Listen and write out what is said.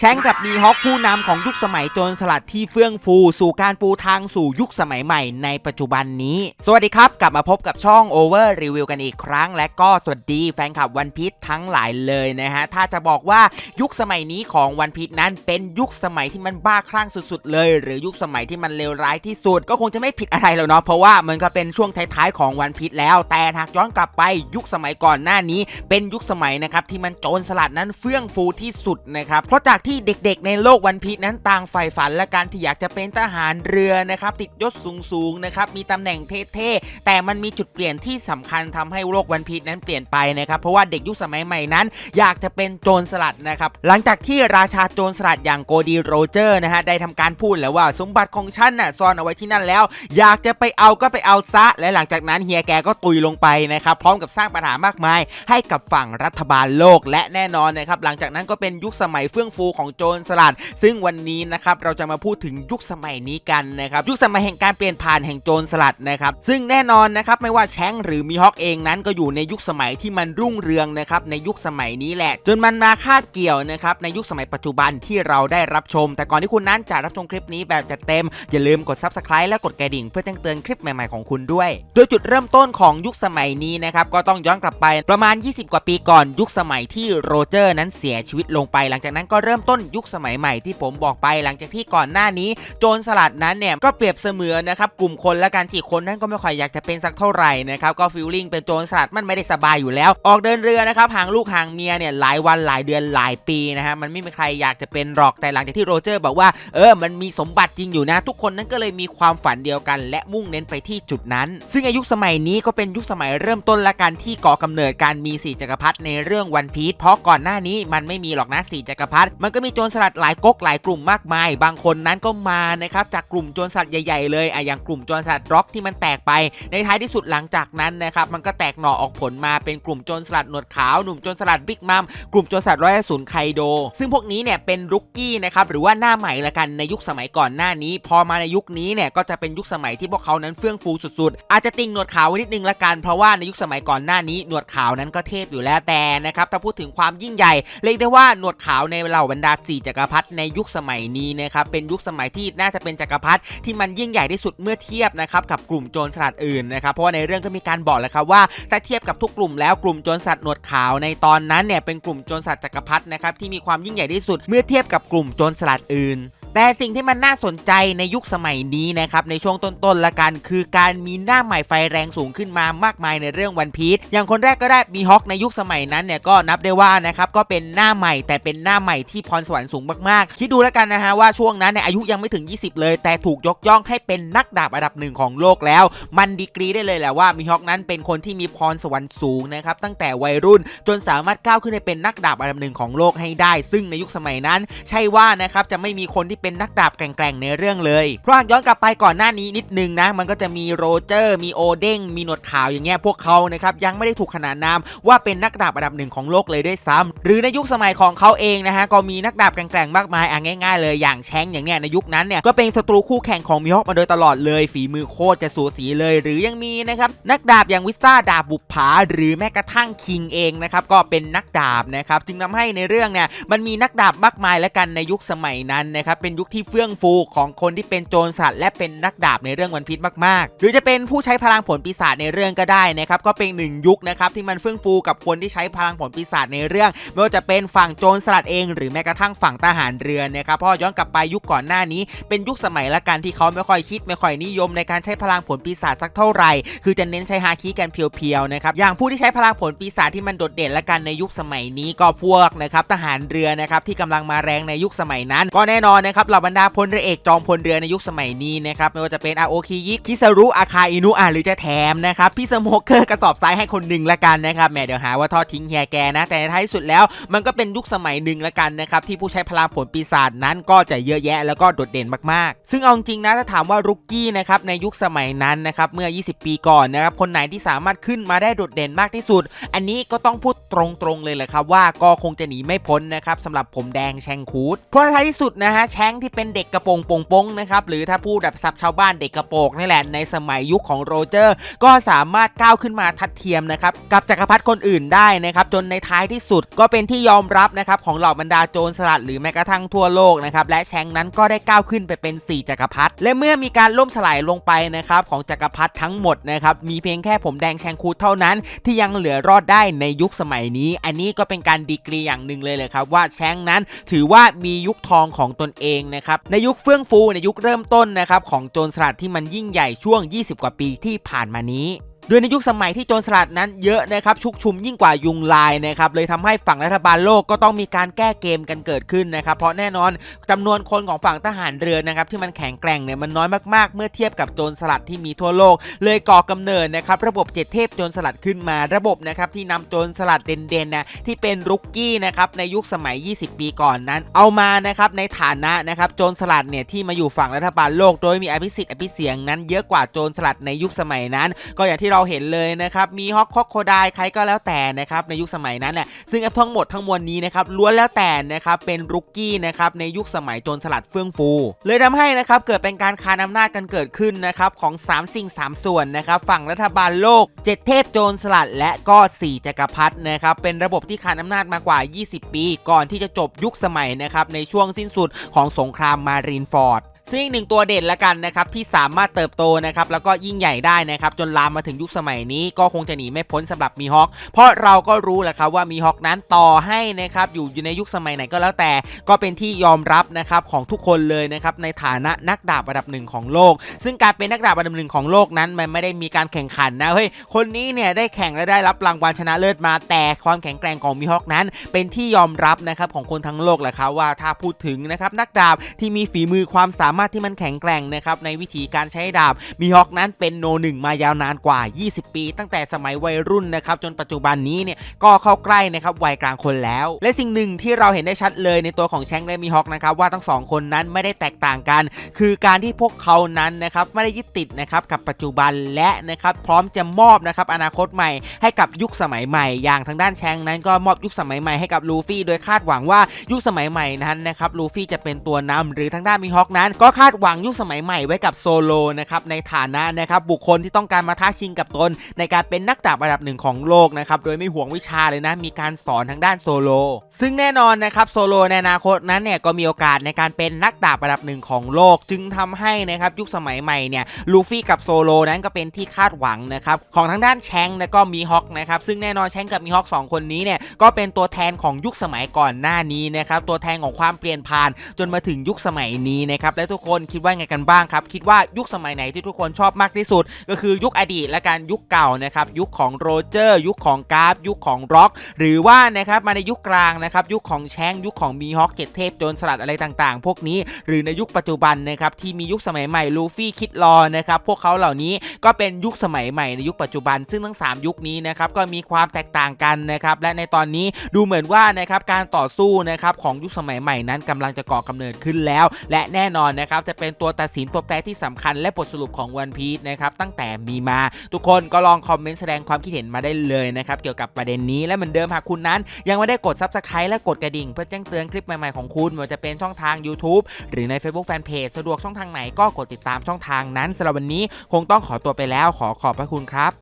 แชงกับมีฮอคผู้นำของยุคสมัยโจรสลัดที่เฟื่องฟู สู่การปูทางสู่ยุคสมัยใหม่ในปัจจุบันนี้ สวัสดีครับ กลับมาพบกับช่อง Over Review กันอีกครั้ง และก็สวัสดีแฟนคลับวันพี e ทั้งหลายเลยนะฮะ ถ้าจะบอกว่ายุคสมัยนี้ของวันพี e นั้นเป็นยุคสมัยที่มันบ้าคลั่งสุดๆเลย หรือยุคสมัยที่มันเลวร้ายที่สุด ก็คงจะไม่ผิดอะไรแล้วเนาะเพราะว่ามันก็เป็นช่วงท้ายๆของวันพี e แล้ว แต่หากย้อนกลับไปยุคสมัยก่อนหน้านี้ เป็นยุคสมัยนะครับที่มันโจรสลัดนั้นเฟื่องฟูที่สุดนะครับเพราะจากที่เด็กๆ ในโลกวันพีชนั้นต่างใฝ่ฝันและการที่อยากจะเป็นทหารเรือนะครับติดยศสูงๆนะครับมีตำแหน่งเท่ๆแต่มันมีจุดเปลี่ยนที่สำคัญทำให้โลกวันพีชนั้นเปลี่ยนไปนะครับเพราะว่าเด็กยุคสมัยใหม่นั้น อยากจะเป็นโจรสลัดนะครับหลังจากที่ราชาโจรสลัดอย่างโกดีโรเจอร์นะฮะได้ทำการพูดแล้วว่าสมบัติของฉันน่ะซ่อนเอาไว้ที่นั่นแล้ว อยากจะไปเอาก็ไปเอาซะ และหลังจากนั้นเฮียแกก็ตุยลงไปนะครับพร้อมกับสร้างปัญหามากมาย ให้กับฝั่งรัฐบาลโลกและแน่นอนนะครับหลังจากนั้นก็เป็นยุคสมัยเฟื่องฟูของโจรสลัด ซึ่งวันนี้นะครับเราจะมาพูดถึงยุคสมัยนี้กันนะครับยุคสมัยแห่งการเปลี่ยนผ่านแห่งโจรสลัดนะครับซึ่งแน่นอนนะครับไม่ว่าแชงหรือมีฮอคเองนั้นก็อยู่ในยุคสมัยที่มันรุ่งเรืองนะครับในยุคสมัยนี้แหละ จนมันมาคาบเกี่ยวนะครับในยุคสมัยปัจจุบันที่เราได้รับชม แต่ก่อนที่คุณนั้นจะรับชมคลิปนี้แบบจัดเต็ม อย่าลืมกด subscribe และกดกระดิ่ง เพื่อแจ้งเตือนคลิปใหม่ๆของคุณด้วย โดยจุดเริ่มต้นของยุคสมัยนี้นะครับก็ต้องย้อนกลับไปประมาณ 20 กว่าปีก่อน ยุคสมัยที่โรเจอร์นั้นเสียชีวิตลงไป หลังจากนั้นก็เริ่มต้นยุคสมัยใหม่ที่ผมบอกไปหลังจากที่ก่อนหน้านี้ โจรสลัดนั้นเนี่ยก็เปรียบเสมือนนะครับกลุ่มคนและการที่คนนั้นก็ไม่ค่อยอยากจะเป็นสักเท่าไหร่นะครับก็ฟีลลิ่งเป็นโจรสลัดมันไม่ได้สบายอยู่แล้ว ออกเดินเรือนะครับห่างลูกห่างเมียเนี่ยหลายวันหลายเดือนหลายปีนะฮะมันไม่มีใครอยากจะเป็นหรอกแต่หลังจากที่โรเจอร์บอกว่าเออมันมีสมบัติจริงอยู่นะ ทุกคนนั้นก็เลยมีความฝันเดียวกัน และมุ่งเน้นไปที่จุดนั้น ซึ่งอายุสมัยนี้ก็เป็นยุคสมัยเริ่มต้นและการที่ก่อกำเนิดการมีสี่จักรพรรดิในเรื่องวันพีชเพราะก่อนหน้านี้มันไม่มีหรอกนะสี่จักรพรรดิมันก็มีโจรสลัดหลายก๊กหลายกลุ่มมากมาย บางคนนั้นก็มานะครับจากกลุ่มโจรสลัดใหญ่ ๆ เลยอะอย่างกลุ่มโจรสลัดร็อกที่มันแตกไป ในท้ายที่สุดหลังจากนั้นนะครับมันก็แตกหน่อออกผลมาเป็นกลุ่มโจรสลัดหนวดขาวหนุ่มโจรสลัดบิ๊กมัมกลุ่มโจรสลัดร้อยศูนย์ไคโด ซึ่งพวกนี้เนี่ยเป็นรุกกี้นะครับหรือว่าหน้าใหม่ละกันในยุคสมัยก่อนหน้านี้ พอมาในยุคนี้เนี่ยก็จะเป็นยุคสมัยที่พวกเขานั้นเฟื่องฟูสุดๆ อาจจะติงหนวดขาวไว้นิดนึงละกันเพราะว่าในยุคสมัยก่อนหน้านี้หนวดขาวนั้นก็เทพอยู่แล้วแต่นะครับถ้าพูดถึงความยิ่งใหญ่เรียกได้ว่าหนวดขาวในเหล่าบรรดาสี่จักรพรรดิในยุคสมัยนี้นะครับเป็นยุคสมัยที่น่าจะเป็นจักรพรรดิที่มันยิ่งใหญ่ที่สุดเมื่อเทียบนะครับกับกลุ่มโจรสลัดอื่นนะครับเพราะว่าในเรื่องก็มีการบอกแล้วครับว่าถ้าเทียบกับทุกกลุ่มแล้วกลุ่มโจรสลัดหนวดขาวในตอนนั้นเนี่ยเป็นกลุ่มโจรสลัดจักรพรรดินะครับที่มีความยิ่งใหญ่ที่สุดเมื่อเทียบกับกลุ่มโจรสลัดอื่น แต่สิ่งที่มันน่าสนใจในยุคสมัยนี้นะครับในช่วงต้นๆละกัน คือการมีหน้าใหม่ไฟแรงสูงขึ้นมามากมายในเรื่องวันพีชอย่างคนแรกก็ได้มีฮอคในยุคสมัยนั้นเนี่ยก็นับได้ว่านะครับก็เป็นหน้าใหม่แต่เป็นหน้าใหม่ที่พรสวรรค์สูงมากๆ คิดดูแล้วกันนะฮะว่าช่วงนั้นเนี่ยอายุยังไม่ถึง 20 เลย แต่ถูกยกย่องให้เป็นนักดาบอันดับหนึ่งของโลกแล้ว มันดีกรีได้เลยแหละว่ามีฮอคนั้นเป็นคนที่มีพรสวรรค์สูงนะครับตั้งแต่วัยรุ่นจนสามารถก้าวขึ้นไปเป็นนักดาบอันดับหนึ่งของโลกให้ได้ ซึ่งในยุคสมัยนั้น ใช่ว่านะครับจะไม่มีคนที่เป็นนักดาบแกร่งๆในเรื่องเลย เพราะหากย้อนกลับไปก่อนหน้านี้นิดนึงนะ มันก็จะมีโรเจอร์ มีโอเด้ง มีหนวดขาวอย่างเงี้ยพวกเขานะครับยังไม่ได้ถูกขนานนามว่าเป็นนักดาบอันดับหนึ่งของโลกเลยด้วยซ้ำหรือในยุคสมัยของเขาเองนะฮะก็มีนักดาบแกร่งๆมากมายอะง่ายๆ เลยอย่างแชงอย่างเนี้ยในยุคนั้นเนี่ยก็เป็นศัตรูคู่แข่งของมิฮอกมาโดยตลอดเลยฝีมือโคตรจะสูสีเลย หรือยังมีนะครับนักดาบอย่างวิสตาดาบบุปผา หรือแม้กระทั่งคิงเองนะครับก็เป็นนักดาบนะครับจึงทำให้ในเรื่องเนี่ยมันมีนักดาบมากมายและกันในยุคสมัยนั้นนะครับเป็นยุคที่เฟื่องฟูของคนที่เป็นโจรสลัดและเป็นนักดาบในเรื่องวันพีชมากๆ หรือจะเป็นผู้ใช้พลังผลปีศาจในเรื่องก็ได้นะครับก็เป็นหนึ่งยุคนะครับที่มันเฟื่องฟูกับคนที่ใช้พลังผลปีศาจในเรื่อง ไม่ว่าจะเป็นฝั่งโจรสลัดเอง หรือแม้กระทั่งฝั่งทหารเรือนะครับเพราะย้อนกลับไปยุคก่อนหน้านี้ เป็นยุคสมัยละกันที่เขาไม่ค่อยคิดไม่ค่อยนิยมในการใช้พลังผลปีศาจสักเท่าไหร่ คือจะเน้นใช้ฮาคิกันเพียวๆนะครับอย่างผู้ที่ใช้พลังผลปีศาจที่มันโดดเด่นละกันในยุคสมัยนี้ก็พวกนะครับทหารเรือนะครับที่กำลังมาแรงในยุคสมัยนั้น ก็แน่นอนนะครับเหล่าบรรดาพลเรือเอกจอมพลเรือในยุคสมัยนี้นะครับไม่ว่าจะเป็นอาโอคิยิคิซารุอาคาอินุอะหรือจะแถมนะครับพี่สโมเกอร์กระสอบทรายให้คนหนึ่งละกันนะครับแหมเดี๋ยวหาว่าทอดทิ้งเฮียแกนะ แต่ในท้ายที่สุดแล้วมันก็เป็นยุคสมัยหนึ่งละกันนะครับที่ผู้ใช้พลังผลปีศาจนั้นก็จะเยอะแยะแล้วก็โดดเด่นมากๆ ซึ่งเอาจริงนะถ้าถามว่ารุกกี้นะครับในยุคสมัยนั้นนะครับเมื่อ 20 ปีก่อนนะครับคนไหนที่สามารถขึ้นมาได้โดดเด่นมากที่สุด อันนี้ก็ต้องพูดตรงๆเลยแหละครับว่าก็คงจะหนีไม่พ้นนะครับสำหรับผมแดงแชงคูดเพราะท้ายที่สุดนะฮะแชงงที่เป็นเด็กกระโปรงโป่งๆนะครับหรือถ้าพูดแบบศัพท์ชาวบ้านเด็กกระโปรงนี่แหละในสมัยยุคของโรเจอร์ ก็สามารถก้าวขึ้นมาทัดเทียมนะครับกับจักรพรรดิคนอื่นได้นะครับจนในท้ายที่สุดก็เป็นที่ยอมรับนะครับของเหล่าบรรดาโจรสลัดหรือแม้กระทั่งทั่วโลกนะครับและแชงนั้นก็ได้ก้าวขึ้นไปเป็น 4 จักรพรรดิและเมื่อมีการล่มสลายลงไปนะครับของจักรพรรดิทั้งหมดนะครับมีเพียงแค่ผมแดงแชงคูดเท่านั้น ที่ยังเหลือรอดได้ในยุคสมัยนี้ อันนี้ก็เป็นการดีกรีอย่างหนึ่งเลยเลยครับว่าแชงนั้นถือว่ามียุคทองของตนเองนะครับในยุคเฟื่องฟูในยุคเริ่มต้นนะครับของโจรสลัดที่มันยิ่งใหญ่ช่วง 20 กว่าปีที่ผ่านมานี้ โดยในยุคสมัยที่โจรสลัดนั้นเยอะนะครับชุกชุมยิ่งกว่ายุงลายนะครับเลยทำให้ฝั่งรัฐบาลโลกก็ต้องมีการแก้เกมกันเกิดขึ้นนะครับเพราะแน่นอนจำนวนคนของฝั่งทหารเรือนะครับที่มันแข็งแกร่งเนี่ยมันน้อยมากๆ เมื่อเทียบกับโจรสลัดที่มีทั่วโลก เลยก่อกำเนิดนะครับระบบเจ็ดเทพโจรสลัดขึ้นมา ระบบนะครับที่นำโจรสลัดเด่นๆนะที่เป็นรุกกี้นะครับในยุคสมัย 20 ปีก่อนนั้น เอามานะครับในฐานะนะครับโจรสลัดเนี่ยที่มาอยู่ฝั่งรัฐบาลโลก โดยมีอภิสิทธิ์อภิเสียงนั้นเยอะกว่าโจรสลัดในยุคสมัยนั้น ก็อย่างที่เราเห็นเลยนะครับมีฮอกคอกโคไดใครก็แล้วแต่นะครับในยุคสมัยนั้นแหละซึ่งทั้งหมดทั้งมวลนี้นะครับล้วนแล้วแต่นะครับเป็นรุกกี้นะครับในยุคสมัยโจรสลัดเฟื่องฟู เลยทำให้นะครับเกิดเป็นการคานอำนาจกันเกิดขึ้นนะครับของ 3 สิ่ง 3 ส่วนนะครับฝั่งรัฐบาลโลก 7 เทพโจรสลัด และก็4จักรพรรดินะครับเป็นระบบที่คานอำนาจมากว่า 20 ปี ก่อนที่จะจบยุคสมัยนะครับในช่วงสิ้นสุดของสงครามมารีนฟอร์ด ซึ่งอีกหนึ่งตัวเด่นละกันนะครับที่สามารถเติบโตนะครับแล้วก็ยิ่งใหญ่ได้นะครับจนลามมาถึงยุคสมัยนี้ก็คงจะหนีไม่พ้นสำหรับมีฮอคเพราะเราก็รู้แหละครับว่ามีฮอคนั้นต่อให้นะครับอยู่อยู่ในยุคสมัยไหนก็แล้วแต่ ก็เป็นที่ยอมรับนะครับของทุกคนเลยนะครับในฐานะนักดาบระดับหนึ่งของโลก ซึ่งการเป็นนักดาบระดับหนึ่งของโลกนั้นมันไม่ได้มีการแข่งขันนะเฮ้ยคนนี้เนี่ยได้แข่งและได้รับรางวัลชนะเลิศมาแต่ความแข็งแกร่งของมีฮอคนั้น เป็นที่ยอมรับนะครับของคนทั้งโลกแหละครับว่าถ้าพูดถึงนะครับนักดาบที่มีฝีมือความสามารถที่มันแข็งแกร่งนะครับในวิธีการใช้ดาบมีฮอคนั้นเป็นโนหนึ่งมายาวนานกว่า 20 ปี ตั้งแต่สมัยวัยรุ่นนะครับจนปัจจุบันนี้เนี่ยก็เข้าใกล้นะครับวัยกลางคนแล้ว และสิ่งหนึ่งที่เราเห็นได้ชัดเลยในตัวของแชงและมีฮอคนะครับว่าทั้งสองคนนั้นไม่ได้แตกต่างกัน คือการที่พวกเขานั้นนะครับไม่ได้ยึดติดนะครับกับปัจจุบันและนะครับพร้อมจะมอบนะครับอนาคตใหม่ให้กับยุคสมัยใหม่ อย่างทางด้านแชงนั้นก็มอบยุคสมัยใหม่ให้กับลูฟี่ โดยคาดหวังว่ายุคสมัยใหม่นั้นนะครับลูฟี่จะเป็นตัวนำหรือทางด้านมีฮอคนั้นก็คาดหวังยุคสมัยใหม่ไว้กับโซโลนะครับในฐานะนะครับบุคคลที่ต้องการมาท้าชิงกับตน ในการเป็นนักดาบระดับหนึ่งของโลกนะครับโดยไม่ห่วงวิชาเลยนะมีการสอนทางด้านโซโลซึ่งแน่นอนนะครับโซโลในอนาคตนั้นเนี่ยก็มีโอกาสในการเป็นนักดาบระดับหนึ่งของโลก จึงทำให้นะครับยุคสมัยใหม่เนี่ยลูฟี่กับโซโลนั้นก็เป็นที่คาดหวังนะครับของทางด้านแชงและก็มีฮอคนะครับซึ่งแน่นอนแชงกับมีฮอคสองคนนี้เนี่ยก็เป็นตัวแทนของยุคสมัยก่อนหน้านี้นะครับตัวแทนของความเปลี่ยนผ่านจนมาถึงยุคสมัยนี้นะครับและทุกคนคิดว่าไงกันบ้างครับ คิดว่ายุคสมัยไหนที่ทุกคนชอบมากที่สุด ก็คือยุคอดีตและการยุคเก่านะครับยุคของโรเจอร์ ยุคของกราฟ ยุคของร็อก หรือว่านะครับมาในยุคกลางนะครับยุคของแชงยุคของมีฮอคเจ็ดเทพโจรสลัดอะไรต่างๆ พวกนี้ หรือในยุคปัจจุบันนะครับที่มียุคสมัยใหม่ลูฟี่คิดรอนะครับพวกเขาเหล่านี้ก็เป็นยุคสมัยใหม่ในยุคปัจจุบัน ซึ่งทั้ง 3 ยุคนี้นะครับก็มีความแตกต่างกันนะครับและในตอนนี้ดูเหมือนว่านะครับการต่อสู้นะครับของยุคสมัยใหม่นั้นกำลังจะก่อกำเนิดขึ้นแล้ว และแน่นอนนะครับจะเป็นตัวตัดสินตัวแปรที่สำคัญและบทสรุปของวันพีชนะครับตั้งแต่มีมา ทุกคนก็ลองคอมเมนต์แสดงความคิดเห็นมาได้เลยนะครับเกี่ยวกับประเด็นนี้และเหมือนเดิมหากคุณนั้น ยังไม่ได้กด Subscribe และกดกระดิ่ง เพื่อแจ้งเตือนคลิปใหม่ๆของคุณไม่ว่าจะเป็นช่องทาง YouTube หรือใน Facebook Fanpage สะดวกช่องทางไหนก็กดติดตามช่องทางนั้นสำหรับวันนี้คงต้องขอตัวไปแล้วขอขอบพระคุณครับ